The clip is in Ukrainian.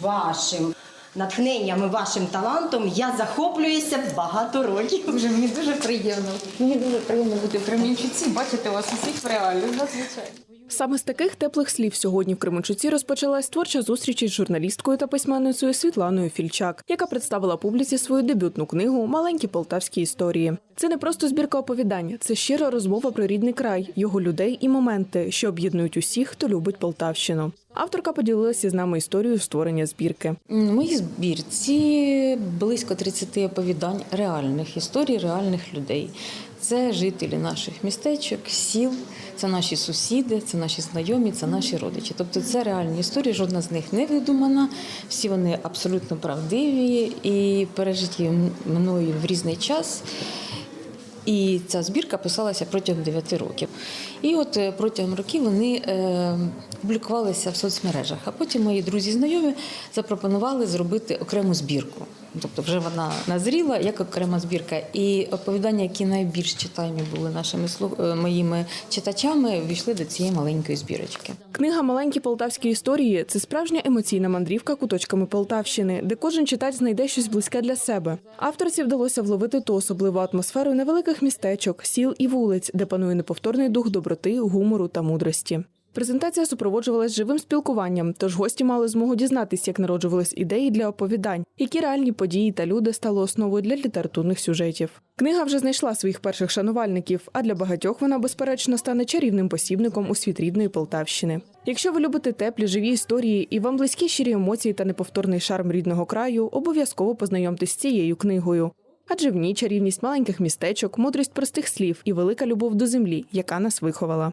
вашим натхненням і вашим талантом я захоплююся багато років. Дуже мені дуже приємно. Мені дуже приємно бути в Кремінчуці, бачити вас усіх в реалі. Надзвичайно. Саме з таких теплих слів сьогодні в Кременчуці розпочалась творча зустріч із журналісткою та письменницею Світланою Фільчак, яка представила публіці свою дебютну книгу Маленькі полтавські історії. Це не просто збірка оповідань, це щира розмова про рідний край, його людей і моменти, що об'єднують усіх, хто любить Полтавщину. Авторка поділилася з нами історією створення збірки. В моїй збірці близько 30 оповідань реальних історій реальних людей. Це жителі наших містечок, сіл, це наші сусіди, це наші знайомі, це наші родичі. Тобто це реальні історії, жодна з них не видумана, всі вони абсолютно правдиві і пережиті мною в різний час. І ця збірка писалася протягом 9 років. І от е, протягом років вони е, публікувалися в соцмережах. А потім мої друзі знайомі запропонували зробити окрему збірку. Тобто вже вона назріла як окрема збірка. І оповідання, які найбільш читаємі були нашими е, моїми читачами, війшли до цієї маленької збірочки. Книга Маленькі полтавські історії це справжня емоційна мандрівка куточками Полтавщини, де кожен читач знайде щось близьке для себе. Авторці вдалося вловити ту особливу атмосферу невеликих містечок, сіл і вулиць, де панує неповторний дух доброти, гумору та мудрості. Презентація супроводжувалась живим спілкуванням, тож гості мали змогу дізнатися, як народжувались ідеї для оповідань, які реальні події та люди стали основою для літературних сюжетів. Книга вже знайшла своїх перших шанувальників, а для багатьох вона безперечно стане чарівним посібником у світ рідної Полтавщини. Якщо ви любите теплі живі історії і вам близькі щирі емоції та неповторний шарм рідного краю, обов'язково познайомтесь з цією книгою. Адже в ній чарівність маленьких містечок, мудрість простих слів і велика любов до землі, яка нас виховала.